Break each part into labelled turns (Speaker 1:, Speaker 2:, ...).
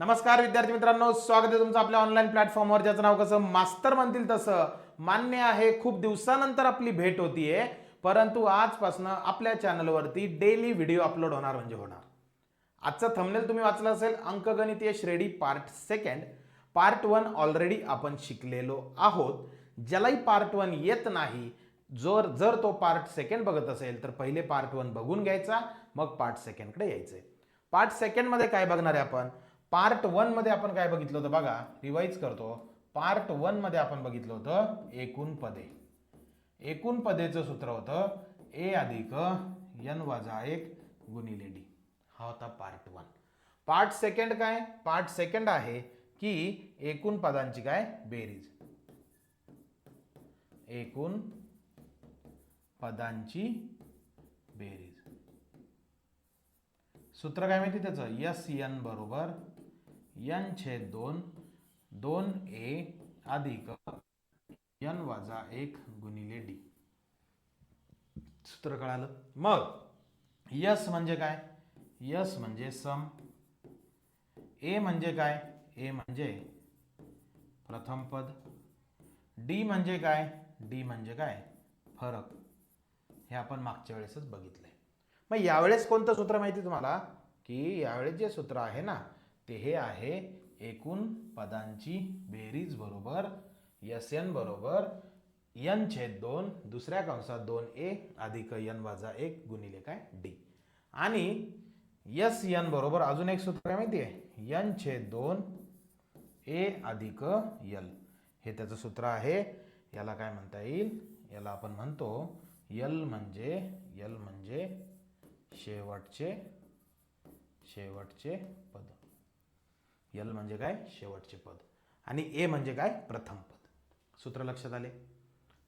Speaker 1: नमस्कार विद्यार्थी मित्रांनो. स्वागत आहे तुमचं आपल्या ऑनलाईन प्लॅटफॉर्मवर ज्याचं नाव कसं? मास्तर म्हणतील तसं. मान्य आहे खूप दिवसानंतर आपली भेट होतीये. परंतु आजपासून आपल्या चॅनलवरती डेली व्हिडिओ अपलोड होणार म्हणजे होणार. आजचं थंबनेल तुम्ही वाचलं असेल. अंकगणितीय श्रेणी part second part one already आपण शिकलेलो आहोत. ज्यालाही पार्ट वन येत नाही जर जर तो पार्ट सेकंड बघत असेल तर पहिले पार्ट वन बघून घ्यायचा मग पार्ट सेकंडकडे यायचं पार्ट सेकंडमध्ये काय बघणार आहे आपण? पार्ट वनमध्ये आपण काय बघितलं होतं बघा रिवाईज करतो. पार्ट वनमध्ये आपण बघितलं होतं एकूण पदे. एकूण पदेचं सूत्र होतं ए अधिक यन वजा एक गुणिले डी. हा होता पार्ट वन. पार्ट सेकंड काय? पार्ट सेकंड आहे की एकूण पदांची काय? बेरीज. एकूण पदांची बेरीज. सूत्र काय माहिती त्याचं? यस एन बरोबर एन छेद दोन दोन ए अधिक एन वजा एक गुणिले डी. सूत्र कळालं? मग यस म्हणजे काय? यस म्हणजे सम. ए म्हणजे काय? ए म्हणजे प्रथम पद. डी म्हणजे काय? डी म्हणजे काय? फरक. हे आपण मागच्या वेळेसच बघितलंय. मग यावेळेस कोणतं सूत्र माहिती तुम्हाला? की यावेळेस जे सूत्र आहे ना ते हे आहे एकूण पदांची बेरीज बरोबर यस एन बरोबर यन छेद दोन दुसऱ्या कंसात दोन ए अधिक एन वजा एक गुणिले काय? डी. आणि यस यन बरोबर अजून एक सूत्र काय माहिती आहे? यन छेद दोन ए अधिक यल. हे त्याचं सूत्र आहे. याला काय म्हणता येईल? याला आपण म्हणतो यल म्हणजे यल म्हणजे शेवटचे शेवटचे पद. यल म्हणजे काय? शेवटचे पद. आणि ए म्हणजे काय? प्रथम पद. सूत्र लक्षात आले?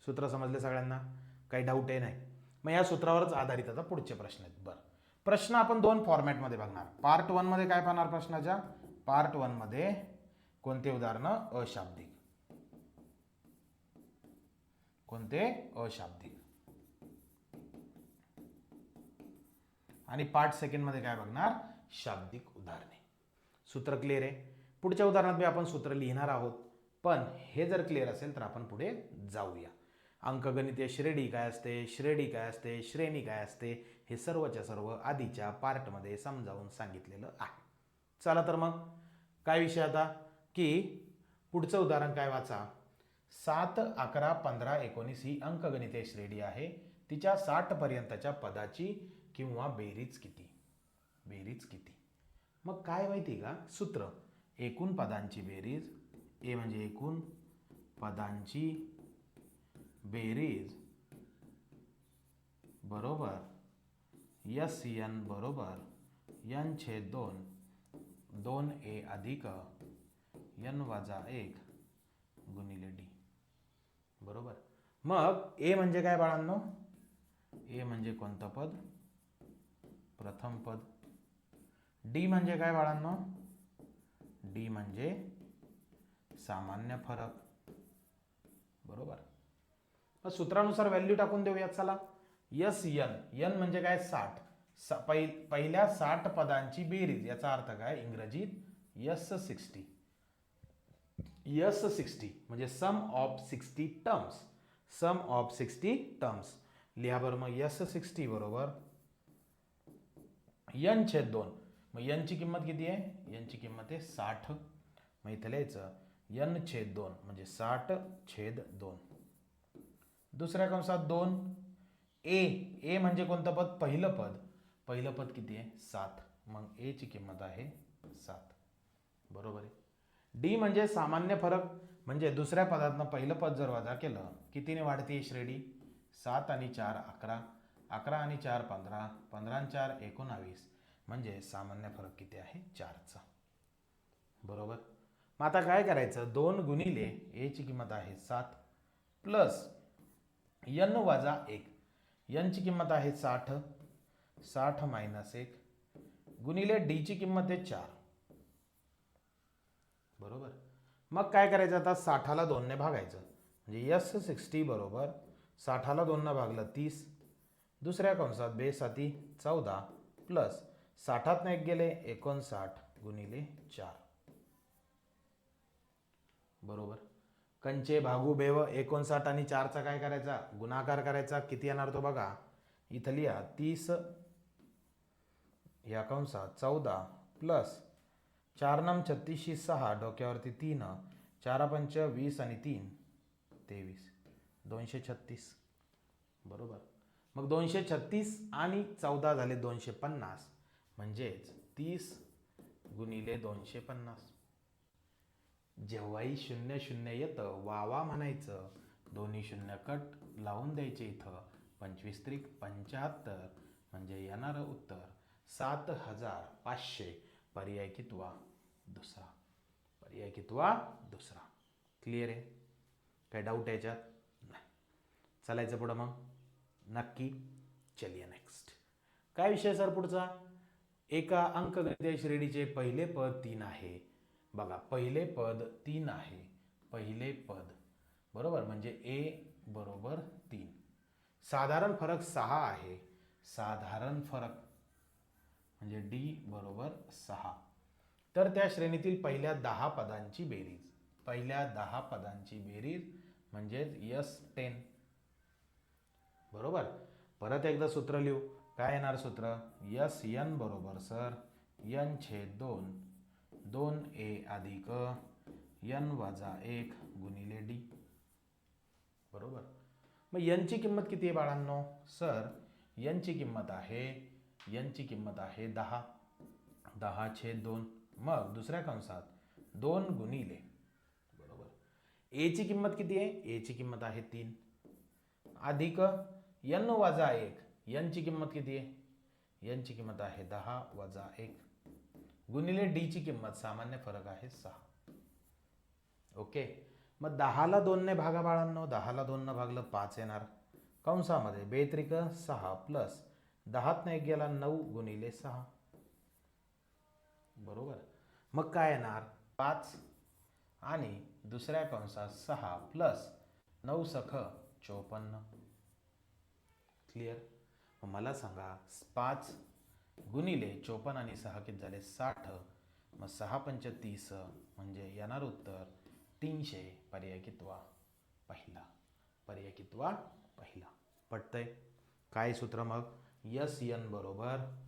Speaker 1: सूत्र समजले सगळ्यांना? काही डाऊट आहे नाही. मग या सूत्रावरच आधारित आता पुढचे प्रश्न आहेत. बरं. प्रश्न आपण दोन फॉर्मॅटमध्ये बघणार. पार्ट वनमध्ये काय पाहणार प्रश्नाच्या? पार्ट वनमध्ये कोणते उदाहरणं? अशाब्दिक. कोणते? अशाब्दिक. आणि पार्ट सेकंडमध्ये काय बघणार? शाब्दिक उदाहरणे. सूत्र क्लिअर आहे. पुढच्या उदाहरणात मी आपण सूत्र लिहिणार आहोत. पण हे जर क्लिअर असेल तर आपण पुढे जाऊया. अंकगणितीय श्रेणी काय असते? श्रेणी काय असते? श्रेणी काय असते? हे सर्वच्या सर्व आधीच्या पार्टमध्ये समजावून सांगितलेलं आहे. चला तर मग काय विषय आता? की पुढचं उदाहरण काय वाचा? सात अकरा पंधरा एकोणीस ही अंकगणितीय श्रेणी आहे. तिच्या साठपर्यंतच्या पदाची किंवा बेरीज किती? बेरीज किती? मग काय माहिती का? सूत्र. एकूण पदांची बेरीज ए म्हणजे एकूण पदांची बेरीज बरोबर यस यन बरोबर यन छेद दोन. दोन ए अधिक यन वजा एक गुणिले डी. बरोबर? मग ए म्हणजे काय बाळांनो? ए म्हणजे कोणतं पद? प्रथम पद. डी म्हणजे काय बाळांनो? डी म्हणजे सामान्य फरक. बरोबर? मग सूत्रानुसार व्हॅल्यू टाकून देऊयात चला. यस यन यन म्हणजे काय? साठ. सा पै पहिल्या साठ पदांची बेरीज याचा अर्थ काय? इंग्रजीत यस सिक्स्टी यस सिक्स्टी म्हणजे sum of sixty terms sum of sixty terms लिहा बरं मग यस सिक्स्टी बरोबर. यन छेद दोन. मग यनची किंमत किती आहे? यनची किंमत आहे साठ. मग इथं लिहायचं यन छेद दोन म्हणजे साठ छेद दोन. दुसऱ्या कंसात दोन. ए ए म्हणजे कोणतं पद? पहिलं पद. पहिलं पद किती आहे? सात. मग एची किंमत आहे सात. बरोबर आहे? डी म्हणजे सामान्य फरक. म्हणजे दुसऱ्या पदातनं पहिलं पद जर वजा केलं कितीने वाढते श्रेणी? सात आणि चार अकरा. अकरा आणि चार पंधरा. पंधरा आणि चार एकोणावीस. म्हणजे सामान्य फरक किती आहे? चारचा. बरोबर? मग आता काय करायचं? दोन गुणिले एची किंमत आहे सात प्लस यन वजा एक. यनची किंमत आहे साठ. साठ मायनस एक. गुणिले डीची किंमत आहे चार. बरोबर? मग काय करायचं आता? साठाला दोनने भागायचं. म्हणजे यस सिक्स्टी बरोबर. साठाला दोननं भागलं तीस. दुसऱ्या कंसात बेसाती चौदा प्लस साठातनं एक गेले एकोणसाठ गुणिले चार. बरोबर. कंचे भागू बेव एकोणसाठ आणि चारचा काय करायचा? गुणाकार करायचा. किती येणार तो बघा. इथं लिहा तीस या कंसात चौदा प्लस चार नम छत्तीसशी सहा डोक्यावरती तीन चार पंच वीस आणि तीन तेवीस. दोनशे छत्तीस. बरोबर. मग दोनशे छत्तीस आणि चौदा झाले दोनशे पन्नास. म्हणजेच तीस गुणिले दोनशे पन्नास. जेव्हाही शून्य शून्य येतं वावा म्हणायचं. दोन्ही शून्य कट लावून द्यायचे इथं. पंचवीस त्रिक पंच्याहत्तर म्हणजे येणारं उत्तर सात हजार पाचशे. पर्याय कितवा? दुसरा. पर्याय कितवा? दुसरा. क्लिअर आहे? काय डाऊट याच्यात? नाही. चालायचं पुढं मग. नक्की. चलिए नेक्स्ट काय विषय सर पुढचा? एका अंकगणितीय श्रेणीचे पहिले पद तीन आहे. बघा पहिले पद तीन आहे. पहिले पद बरोबर? म्हणजे ए बरोबर तीन. साधारण फरक सहा आहे. साधारण फरक म्हणजे डी बरोबर सहा. तर त्या श्रेणीतील पहिल्या दहा पदांची बेरीज. पहिल्या दहा पदांची बेरीज म्हणजेच यस टेन. बरोबर? परत एकदा सूत्र लिहू. काय येणार सूत्र? यस यन बरोबर सर. यन छेद दोन. दोन ए अधिक यन वजा एक गुणिले डी. बरोबर? मग यनची किंमत किती आहे बाळांनो? सर यनची किंमत आहे यनची किंमत आहे दहा. दहा छेद दोन. मग दुसऱ्या कंसात दोन गुणिले. बरोबर? एची किंमत किती आहे? एची किंमत आहे तीन. अधिक यन वजा एक यांची किंमत किती आहे? यांची किंमत आहे दहा वजा एक. गुणिले डीची किंमत सामान्य फरक आहे सहा. ओके? मग दहाला दोनने भागा बाळांनो दहाला दोननं भागलं पाच येणार. कंसामध्ये बेत्रिक सहा प्लस दहातनं एक गेला नऊ गुणिले सहा. बरोबर? मग काय येणार? पाच. आणि दुसऱ्या कंसात सहा प्लस नऊ सख चोपन्न. क्लिअर? मला सांगा पाच गुणिले चोपन्न आणि सहा किती झाले? साठ. मग सहा पंच तीस म्हणजे येणार उत्तर तीनशे. पर्याय कितवा? पहिला. पर्याय कितवा? पहिला. पटतंय? काय सूत्र मग? यस यन बरोबर.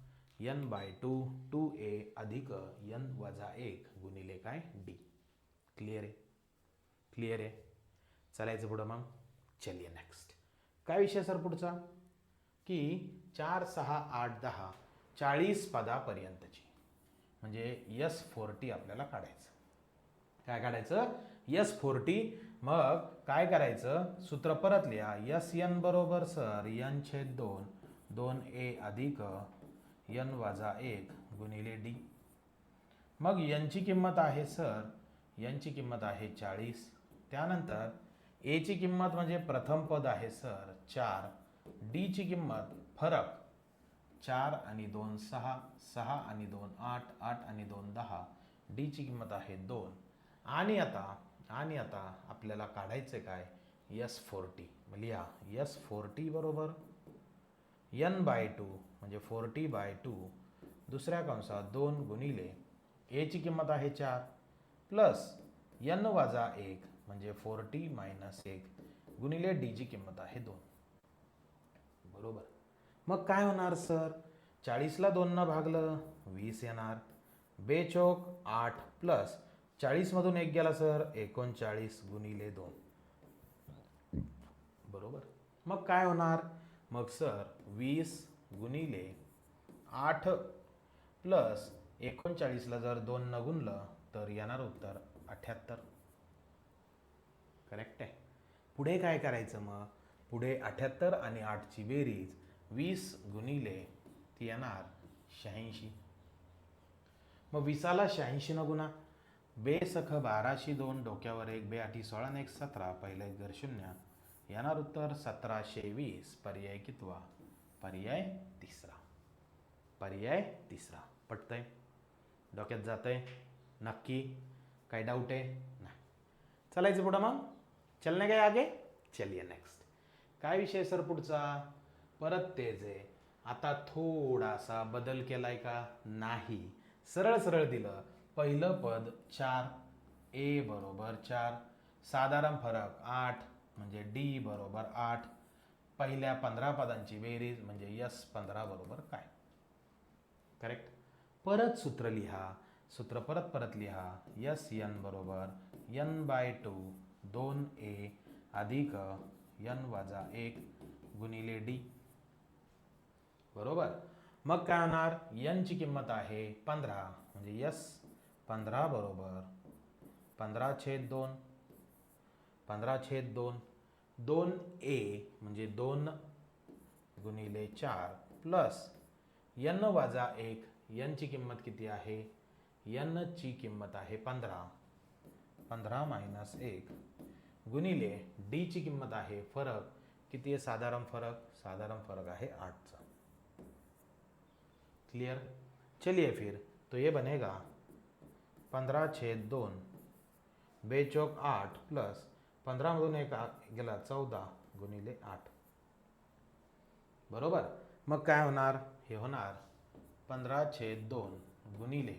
Speaker 1: N by two two A अधिक यन वजा एक गुणिले काय? डी. क्लिअर आहे? क्लिअर आहे? चालायचं पुढं मग? चलिए नेक्स्ट काय विषय सर पुढचा? की चार सहा आठ दहा चाळीस पदापर्यंतची. म्हणजे यस फोर्टी आपल्याला काढायचं. काय काढायचं? S forty. मग काय करायचं? सूत्र परत लिहा. यस यन बरोबर सर यन छेद दोन. दोन ए अधिक यन वाजा एक गुणिले डी. मग यनची किंमत आहे सर यनची किंमत आहे चाळीस. त्यानंतर एची किंमत म्हणजे प्रथम पद आहे सर चार. डीची किंमत फरक चार आणि दोन सहा सहा आणि दोन आठ आठ आणि दोन दहा. डीची किंमत आहे दोन. आणि आता आणि आता आपल्याला काढायचं काय? यस फोर्टी लिहा. यस फोर्टी बरोबर यन बाय टू म्हणजे फोर्टी बाय टू दुसऱ्या कंसात दोन गुणिले एची किंमत आहे चार. प्लस यन वाजा एक म्हणजे फोर्टी मायनस एक गुणिले डीची किंमत आहे दोन. बरोबर. मग काय होणार सर? चाळीसला दोननं भागलं वीस येणार. बेचोक आठ प्लस. चाळीसमधून एक गेला सर. एकोणचाळीस गुणिले दोन. बरोबर. मग काय होणार? मग सर वीस गुणिले आठ प्लस एकोणचाळीसला जर दोन न गुणलं तर येणार उत्तर अठ्याहत्तर. करेक्ट आहे. पुढे काय करायचं मग? पुढे अठ्याहत्तर आणि आठची बेरीज वीस गुणिले ती येणार शहाऐंशी. मग विसाला शहाऐंशी न गुणा. बे सख बाराशी दोन डोक्यावर एक बे आठी सोळा आणि एक सतरा पहिलं एक घर शून्य. येणार उत्तर सतराशे वीस पर्याय कितवा? पर्याय तिसरा. पर्याय तिसरा. पटतंय? डोक्यात जातंय? नक्की? काय डाऊट आहे? नाही. चलायचं पुढं मग? चलने काय आगे? चलिए नेक्स्ट काय विषय सर पुढचा? परत तेच आहे. आता थोडासा बदल केलाय का? नाही. सरळ सरळ दिलं. पहिलं पद चार. ए बरोबर चार. साधारण फरक आठ. म्हणजे डी बरोबर आठ. पहिल्या पंधरा पदांची बेरीज म्हणजे यस पंधरा बरोबर काय? करेक्ट परत सूत्र लिहा. सूत्र परत परत लिहा. यस यन बरोबर. N by two. दोन ए. अधिक यन वजा एक गुणिले डी. बरोबर? मग काय होणार? यनची किंमत आहे पंधरा. म्हणजे यस, पंधरा बरोबर. पंधरा छेद दोन. पंधरा छेद दोन. दोन ए, म्हणजे दोन गुणिले चार प्लस यन वजा एक. यनची किंमत किती आहे? यनची किंमत आहे पंधरा. पंधरा मायनस एक. गुणिले डीची किंमत आहे फरक. किती आहे? साधारण फरक? साधारण फरक आहे आठचा क्लियर चलिए फिर. तो ये बनेगा पंधरा छेद दोन. बेचौक आठ प्लस पंधरामधून एक गेला चौदा गुणिले आठ. बरोबर? मग काय होणार? हे होणार पंधरा छेद दोन गुणिले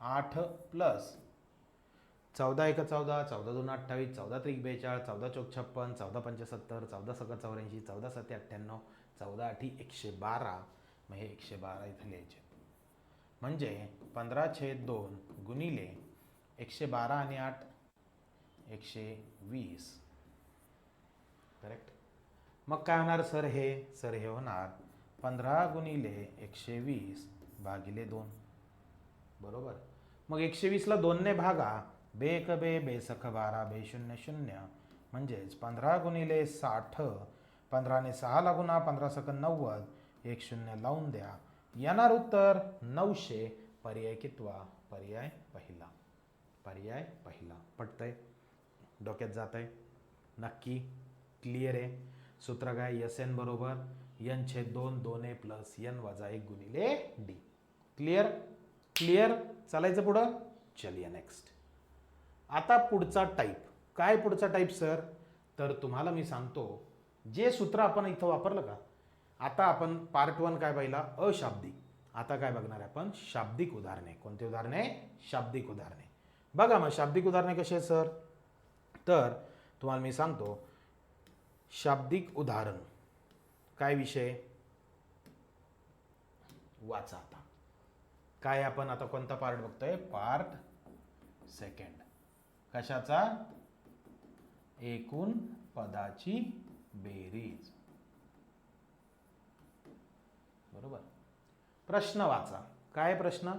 Speaker 1: आठ प्लस चौदा एक चौदा चौदा दोन अठ्ठावीस चौदा त्रिक बेचाळ चौदा चौक छप्पन चौदा पंचसत्तर चौदा सका चौऱ्याऐंशी चौदा सत्ते अठ्ठ्याण्णव चौदा आठी एकशे बारा. मग हे एकशे बारा इथं लिहायचे. म्हणजे पंधरा छेद दोन गुणिले एकशे बारा आणि आठ एकशे वीस. करेक्ट मग काय होणार सर हे? सर हे होणार पंधरा गुणिले एकशे वीस भागिले दोन. बरोबर? मग एकशे वीसला दोनने भागा. बे एक बे बे सख बारा बे शून्य शून्य. म्हणजेच पंधरा गुणिले साठ पंधराने सहाला गुणा पंधरा सक नव्वद एक शून्य लावून द्या. येणार उत्तर नऊशे. पर्याय कितवा? पर्याय पहिला. पर्याय पहिला. पटतंय? डोक्यात जात आहे नक्की? क्लिअर आहे? सूत्र काय? यस एन बरोबर. यन छेद दोन दोन ए प्लस यन वजा एक गुणिले डी. क्लिअर? क्लिअर? चालायचं पुढं? चलिए नेक्स्ट आता पुढचा टाईप काय पुढचा टाईप सर तर तुम्हाला मी सांगतो जे सूत्र आपण इथं वापरलं का आता आपण पार्ट वन काय पाहिला? अशाब्दिक. आता काय बघणार आहे आपण? शाब्दिक उदाहरणे. कोणती उदाहरणे? शाब्दिक उदाहरणे. बघा मग शाब्दिक उदाहरणे कशी आहे सर तर तुम्हाला मी सांगतो शाब्दिक उदाहरण. काय विषय? वाचा आता. काय आपण आता कोणता पार्ट बघतोय? पार्ट सेकंड कशाचा? एकूण पदाची बेरीज. बरोबर. प्रश्न वाचा. काय प्रश्न?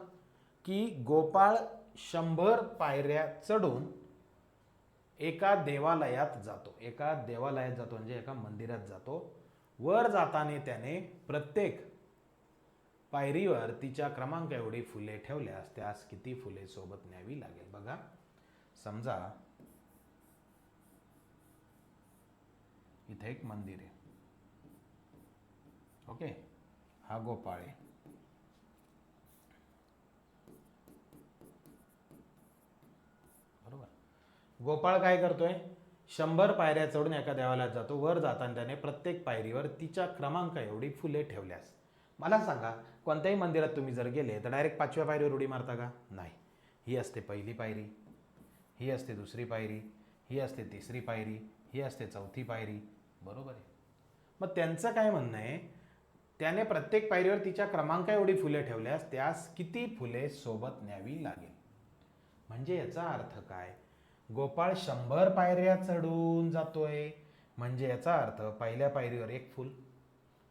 Speaker 1: की गोपाळ शंभर पायऱ्या चढून एका देवालयात जातो. एका देवालयात जातो म्हणजे एका मंदिरात जातो. वर जाताना त्याने प्रत्येक पायरीवर तिच्या क्रमांक एवढी फुले ठेवल्यास त्यास किती फुले सोबत न्यावी लागेल? बघा. समजा इथे एक मंदिर आहे. ओके? हा गोपाळ आहे. बरोबर? गोपाळ काय करतोय? शंभर पायऱ्या चढून एका देवाला जातो. वर जाताना त्याने प्रत्येक पायरीवर तिच्या क्रमांक एवढी फुले ठेवल्यास. मला सांगा कोणत्याही मंदिरात तुम्ही जर गेले तर डायरेक्ट पाचव्या पायरीवर उडी मारता का? नाही. ही असते पहिली पायरी. ही असते दुसरी पायरी ही असते तिसरी पायरी ही असते चौथी पायरी. बरोबर आहे. मग त्यांचं काय म्हणणं आहे? त्याने प्रत्येक पायरीवर तिच्या क्रमांक एवढी फुले ठेवल्यास त्यास किती फुले सोबत न्यावी लागेल? म्हणजे याचा अर्थ काय? गोपाळ शंभर पायऱ्या चढून जातोय. म्हणजे याचा अर्थ पहिल्या पायरीवर एक फूल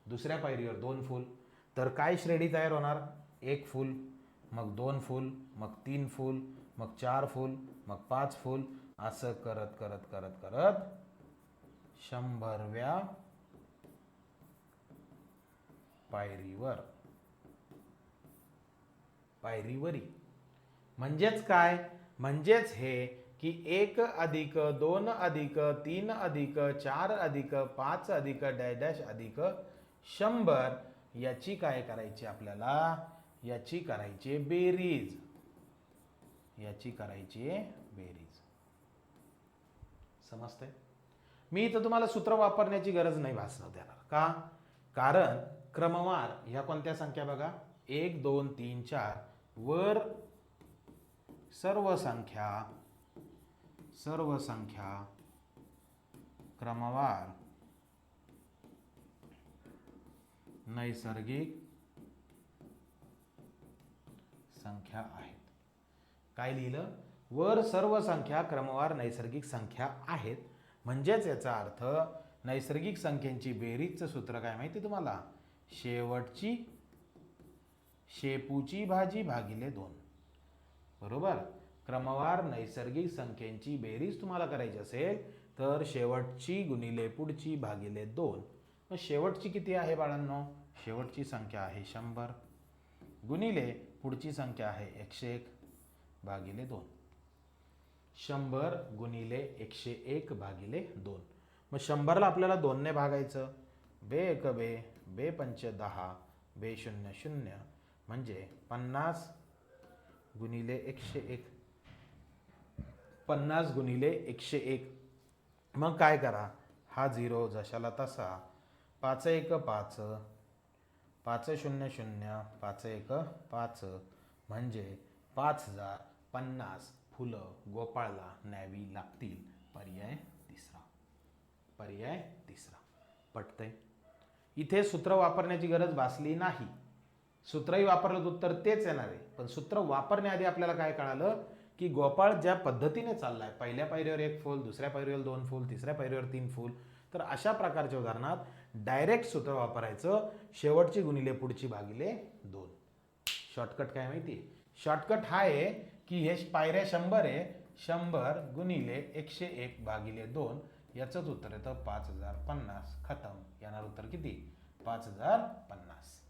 Speaker 1: दुसऱ्या पायरीवर दोन फूल. तर काय श्रेणी तयार होणार? एक फूल मग दोन फूल मग तीन फूल मग चार फूल मग पाच फूल असं करत करत करत करत शंभरव्या पायरीवर. पायरीवरी. म्हणजेच काय? म्हणजेच हे की एक अधिक दोन अधिक तीन अधिक चार अधिक पाच अधिक डॅश डॅश अधिक शंभर याची काय करायची आपल्याला? याची करायची बेरीज. याची करायची आहे बेरीज. समजते मी इथं तुम्हाला सूत्र वापरण्याची गरज नाही भासणं देणार. का? कारण क्रमवार ह्या कोणत्या संख्या बघा? एक दोन तीन चार. वर सर्व संख्या सर्व संख्या क्रमवार नैसर्गिक संख्या आहे. काय लिहिलं? वर सर्व संख्या क्रमवार नैसर्गिक संख्या आहेत. म्हणजेच याचा अर्थ नैसर्गिक संख्येची बेरीजचं सूत्र काय माहिती तुम्हाला? शेवटची शेपूची भाजी भागिले दोन. बरोबर? क्रमवार नैसर्गिक संख्येची बेरीज तुम्हाला करायची असेल तर शेवटची गुणिले पुढची भागिले दोन. मग शेवटची किती आहे बाळांनो? शेवटची संख्या आहे शंभर. गुणिले पुढची संख्या आहे एकशे एक. भागिले दोन. शंभर गुणिले एकशे एक भागिले दोन. मग शंभरला आपल्याला दोनने भागायचं. बे एक बे बे पंच दहा बे शून्य शून्य. म्हणजे पन्नास गुणिले एकशे एक. पन्नास गुणिले एकशे एक. मग काय करा? हा झिरो जशाला तसा. पाच एक पाच. पाच शून्य शून्य. पाच एक पाच. म्हणजे पाच हजार. पन्नास फुलं गोपाळला न्यावी लागतील. पर्याय तिसरा. पर्याय तिसरा. पटतंय? इथे सूत्र वापरण्याची गरज भासली नाही. सूत्रही वापरलं तर उत्तर तेच येणार आहे. पण सूत्र वापरण्याआधी आपल्याला काय कळालं? की गोपाळ ज्या पद्धतीने चाललाय पहिल्या पायरीवर एक फूल दुसऱ्या पायरीवर दोन फूल तिसऱ्या पायरीवर तीन फूल तर अशा प्रकारच्या उदाहरणात डायरेक्ट सूत्र वापरायचं शेवटची गुणिले पुढची भागिले दोन. शॉर्टकट काय माहिती शॉर्टकट हा आहे की हे पायऱ्या शंभर आहे शंभर गुणिले एकशे एक भागिले दोन याचंच उत्तर येतं पाच हजार पन्नास. खतम. येणार उत्तर किती? पाच हजार पन्नास.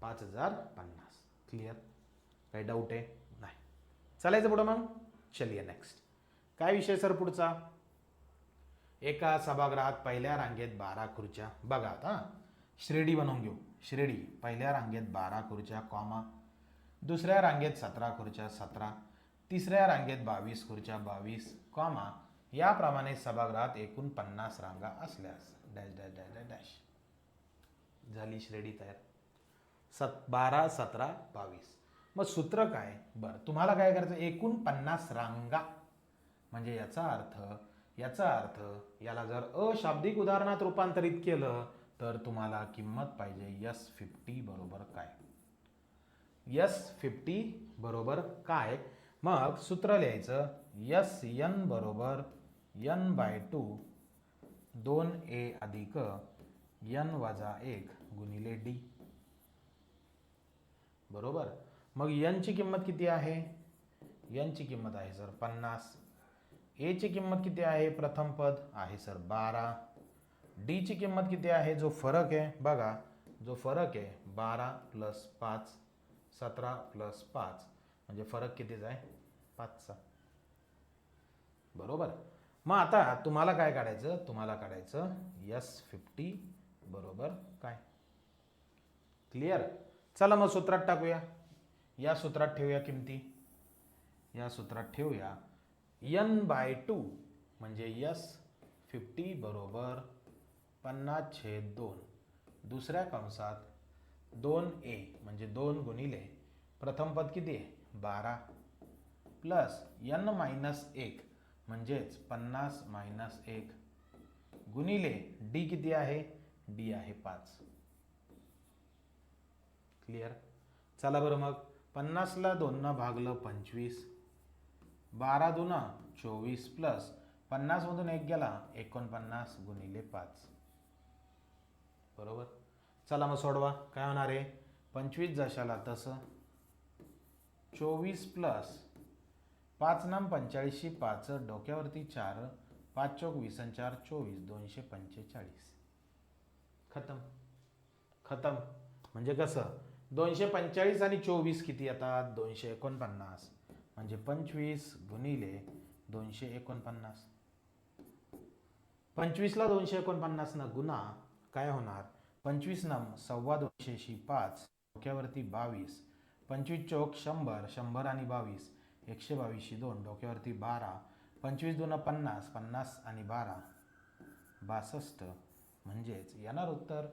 Speaker 1: पाच हजार पन्नास. क्लिअर काही डाऊट आहे? नाही. चालायचं पुढं मग? चलिये नेक्स्ट काय विषय सर पुढचा? एका सभागृहात पहिल्या रांगेत बारा खुर्च्या. बघा आता श्रेडी बनवून घेऊ. श्रेडी पहिल्या रांगेत बारा खुर्च्या कॉमा दुसऱ्या रांगेत सतरा खुर्च्या सतरा तिसऱ्या रांगेत बावीस खुर्च्या बावीस कॉमा याप्रमाणे सभागृहात एकूण पन्नास रांगा असल्यास dash dash dash dash dash. झाली श्रेणी तयार. सत बारा सतरा बावीस. मग सूत्र काय? बरं तुम्हाला काय करायचं? एकूण पन्नास रांगा. म्हणजे याचा अर्थ याचा अर्थ याला जर अशाब्दिक उदाहरणात रूपांतरित केलं तर तुम्हाला किंमत पाहिजे यस फिफ्टी बरोबर काय? यस फिफ्टी बरोबर काय? मग सूत्र लिहायचं यस यन बरोबर यन बाय टू दोन ए अधिक यन वजा एक गुणिले डी. बरोबर? मग यनची किंमत किती आहे? यनची किंमत आहे सर पन्नास. एची किंमत किती आहे? प्रथम पद आहे सर बारा. डीची किंमत किती आहे? जो फरक आहे बघा जो फरक आहे बारा प्लस पाच. सतरा प्लस पाच. म्हणजे फरक कितीचा आहे? पाचचा. बरोबर? मग आता तुम्हाला काय काढायचं? तुम्हाला काढायचं यस फिफ्टी बरोबर काय? क्लिअर चला मग सूत्रात टाकूया. या सूत्रात ठेवूया किमती. या सूत्रात ठेवूया. यन बाय टू म्हणजे यस फिफ्टी बरोबर पन्नास छेद दोन. दुसऱ्या कंसात दोन ए म्हणजे दोन गुणिले प्रथम पद किती आहे? बारा. प्लस यन मायनस एक म्हणजेच पन्नास मायनस एक. गुणिले डी किती आहे? डी आहे पाच. क्लिअर चला बरं मग. पन्नासला दोननं भागलं पंचवीस. बारा दुना चोवीस प्लस पन्नासमधून एक गेला एकोणपन्नास गुणिले पाच. बरोबर? चला मग सोडवा. काय होणार आहे? पंचवीस जशाला तसं. चोवीस प्लस. पाच नाम पंचेचाळीसशी पाच डोक्यावरती चार पाच चौक वीस आणि चार चोवीस दोनशे पंचेचाळीस. खतम. खतम. म्हणजे कसं? दोनशे पंचेचाळीस आणि चोवीस किती येतात? दोनशे एकोणपन्नास. म्हणजे पंचवीस गुणिले दोनशे एकोणपन्नास. पंचवीसला दोनशे एकोणपन्नासनं गुन्हा काय होणार? पंचवीस नम सव्वा दोनशेशी पाच डोक्यावरती बावीस. पंचवीस चौक शंभर शंभर आणि बावीस. एकशे बावीसशी दोन डोक्यावरती बारा. पंचवीस दोन पन्नास पन्नास आणि बारा. बासष्ट म्हणजेच येणार उत्तर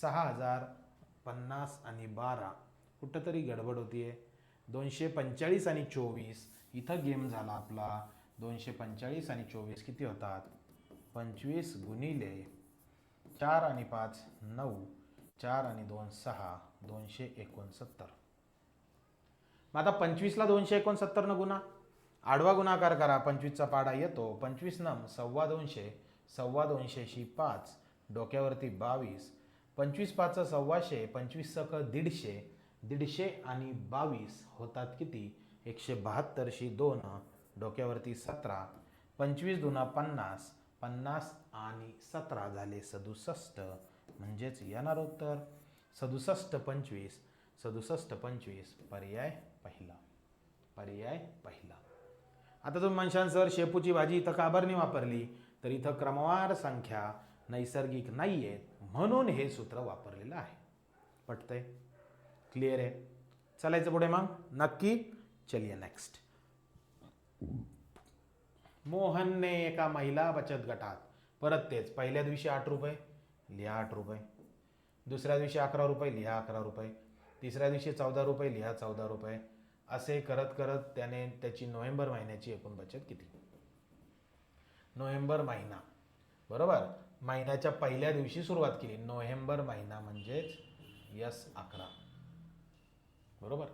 Speaker 1: सहा हजार पन्नास आणि बारा. कुठंतरी गडबड होतीये. दोनशे पंचेचाळीस आणि चोवीस. इथं गेम झाला आपला. दोनशे पंचेचाळीस आणि चोवीस किती होतात? पंचवीस गुणिले चार आणि पाच नऊ. चार आणि दोन सहा. दोनशे एकोणसत्तर. मग आता पंचवीसला दोनशे एकोणसत्तरनं गुणा. आडवा गुणाकार करा. पंचवीसचा पाडा येतो. पंचवीस नम सव्वा दोनशे. सव्वा दोनशेशी पाच. डोक्यावरती बावीस. पंचवीस पाचचं सव्वाशे. पंचवीस सक दीडशे. दीडशे आणि बावीस होतात किती? एकशे बहात्तरशी दोन. डोक्यावरती सतरा. पंचवीस दुना पन्नास. पन्नास आणि सतरा झाले सदुसष्ट. म्हणजेच येणार उत्तर? सदुसष्ट पंचवीस सदुसष्ट पंचवीस पर्याय पहिला. पर्याय पहिला. आता तुम्ही म्हणशान सर शेपूची भाजी इथं का नाही वापरली? तर इथं क्रमवार संख्या नैसर्गिक नाही आहेत म्हणून हे सूत्र वापरलेलं आहे. पटतंय? क्लिअर आहे? चालायचं पुढे मग? नक्की? चलिये नेक्स्ट मोहनने एका महिला बचत गटात परत तेच. पहिल्या दिवशी आठ रुपये लिहा आठ रुपये. दुसऱ्या दिवशी अकरा रुपये लिहा अकरा रुपये. तिसऱ्या दिवशी चौदा रुपये लिहा चौदा रुपये. असे करत करत त्याने त्याची नोव्हेंबर महिन्याची एकूण बचत किती? नोव्हेंबर महिना. बरोबर? महिन्याच्या पहिल्या दिवशी सुरुवात केली. नोव्हेंबर महिना म्हणजेच यस अकरा. बरोबर?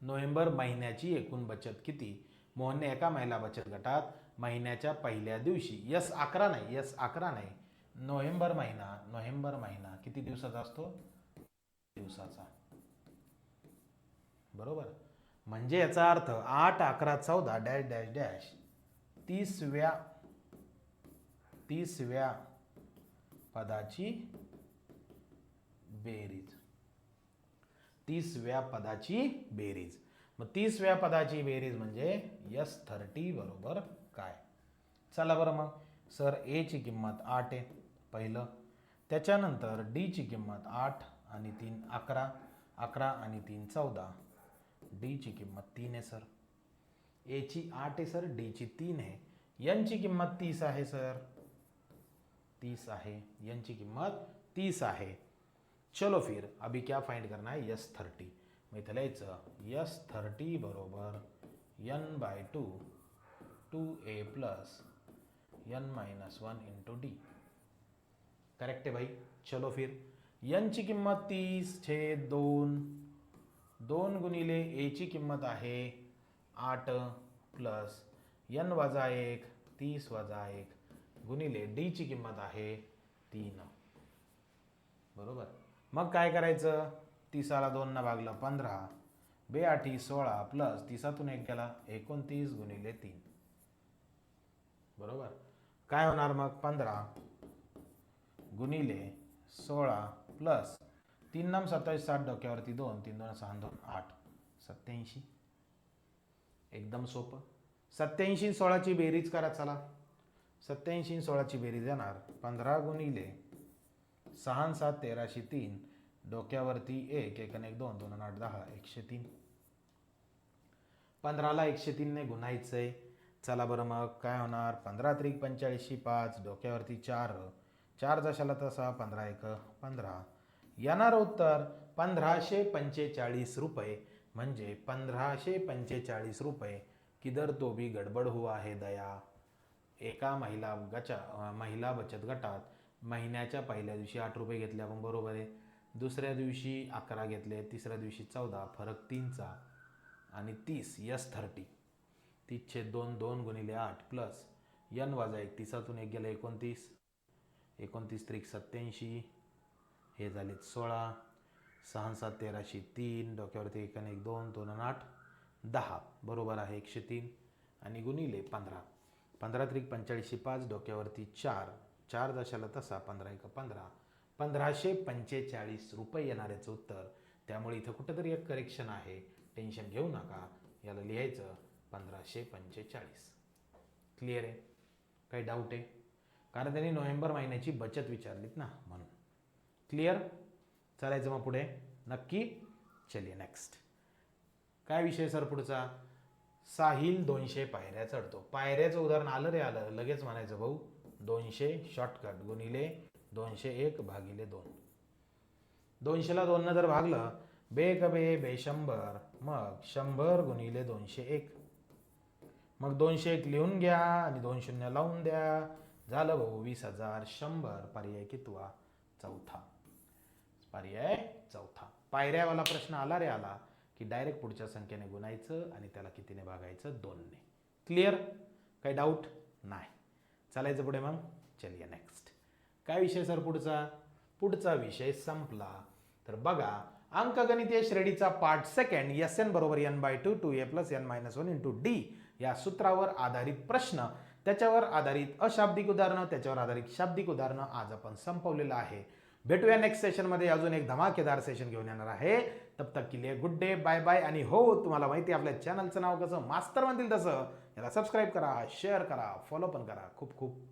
Speaker 1: नोव्हेंबर महिन्याची एकूण बचत किती? मोहनने एका महिला बचत गटात महिन्याच्या पहिल्या दिवशी. यस अकरा नाही यस अकरा नाही. नोव्हेंबर महिना नोव्हेंबर महिना. किती दिवसाचा असतो? दिवसाचा. बरोबर? म्हणजे याचा अर्थ आठ अकरा चौदा डॅश डॅश डॅश. तीसव्या तीसव्या पदाची बेरीज. तीसव्या पदाची बेरीज. मग तीसव्या पदाची बेरीज म्हणजे यस थर्टी बरोबर काय? चला बरं मग. सर एची किंमत आठ आहे पहिलं. त्याच्यानंतर डीची किंमत आठ आणि तीन अकरा अकरा आणि तीन चौदा. डीची किंमत तीन आहे सर. एची आठ आहे सर. डीची तीन आहे. यांची किंमत तीस आहे सर. तीस आहे. यांची किंमत तीस आहे. चलो फिर अभी क्या फाइंड करना है? Yes thirty. मी इथं लिहायचं यस थर्टी बरोबर N by two two A plus N minus one into D correct आहे भाई? चलो फिर। यनची किंमत तीस छे दोन. दोन गुणिले एची किंमत आहे आठ प्लस यन वजा एक तीस वजा एक गुणिले डीची किंमत आहे तीन. बरोबर? मग काय करायचं? तिसाला दोननं भागलं पंधरा. बे आठी सोळा प्लस तिसातून एक गेला एकोणतीस गुणिले तीन. बरोबर? काय होणार मग? पंधरा गुणिले सोळा प्लस तीन नम सत्तावीस साठ डोक्यावरती दोन तीन दोन सहा दोन आठ. सत्याऐंशी एकदम सोपं. सत्याऐंशी सोळाची बेरीज करा चला. सत्याऐंशी सोळाची बेरीज येणार. पंधरा गुणिले सहा सात तेराशे तीन. डोक्यावरती एक एक एक दोन दोन आठ दहा एकशे तीन. पंधराला एकशे तीनने गुणायचंय. चला बरं मग काय होणार? पंधरा त्रिक पंचेचाळीसशी पाच डोक्यावरती चार. चार जशाला तसा पंधरा एक पंधरा. येणार उत्तर पंधराशे पंचेचाळीस रुपये. म्हणजे पंधराशे पंचेचाळीस रुपये. किदर तो बी गडबड हुआ आहे दया. एका महिला गचा महिला बचत गटात महिन्याच्या पहिल्या दिवशी आठ रुपये घेतले आपण बरोबर आहे. दुसऱ्या दिवशी अकरा घेतले तिसऱ्या दिवशी चौदा फरक तीनचा. आणि तीस यस थर्टी. तीसशे दोन दोन गुणिले आठ प्लस यन वाजा एक तिसातून एक गेलं एकोणतीस. एकोणतीस त्रिक सत्याऐंशी हे झाले सोळा. सहा सात तेराशे तीन. डोक्यावरती एक आणि एक दोन दोन आणि आठ. दहा. बरोबर आहे एकशे तीन. आणि गुणिले पंधरा. पंधरा त्रिक पंचाळीसशे पाच डोक्यावरती चार. चार दशाला तसा पंधरा एक पंधरा. पंधराशे पंचेचाळीस रुपये येणाऱ्याचं उत्तर. त्यामुळे इथं कुठंतरी एक करेक्शन आहे. टेन्शन घेऊ नका. याला लिहायचं पंधराशे पंचेचाळीस. क्लिअर आहे? काही डाऊट आहे? कारण त्यांनी नोव्हेंबर महिन्याची बचत विचारलीत ना म्हणून. क्लिअर चालायचं मग पुढे. नक्की? चलिए नेक्स्ट काय विषय सर पुढचा? साहिल दोनशे पायऱ्या चढतो. पायऱ्याचं उदाहरण आलं रे आलं. लगेच म्हणायचं भाऊ दोनशे शॉर्टकट गुणिले दोनशे एक भागिले दोन. दोनशेला दोननं जर भागलं बे क बे बे शंभर मग शंभर गुणिले दोनशे एक. मग दोनशे एक लिहून घ्या आणि दोन शून्य लावून द्या. झालं भाऊ वीस हजार शंभर. पर्याय कितवा? चौथा. पर्याय चौथा. पायऱ्यावाला प्रश्न आला रे आला की डायरेक्ट पुढच्या संख्येने गुणायचं आणि त्याला कितीने भागायचं? दोनने. क्लिअर काही डाऊट नाही. चालायचं पुढे मग? चलिया नेक्स्ट काय विषय सर पुढचा? पुढचा विषय संपला. तर बघा अंकगणितीय श्रेणीचा पार्ट सेकंड एस एन बरोबर N by two two A plus N minus one into D या सूत्रावर आधारित प्रश्न त्याच्यावर आधारित अशाब्दिक उदाहरणं त्याच्यावर आधारित शाब्दिक उदाहरणं आज आपण संपवलेलं आहे. भेटूया नेक्स्ट सेशनमध्ये अजून एक धमाकेदार सेशन घेऊन येणार आहे. तब तक के लिए गुड डे बाय बाय आणि हो तुम्हाला माहिती आहे आपल्या चॅनलचं नाव कसं? मास्तर म्हणतील तसं. याला सबस्क्राईब करा शेअर करा फॉलो पण करा. खूप खूप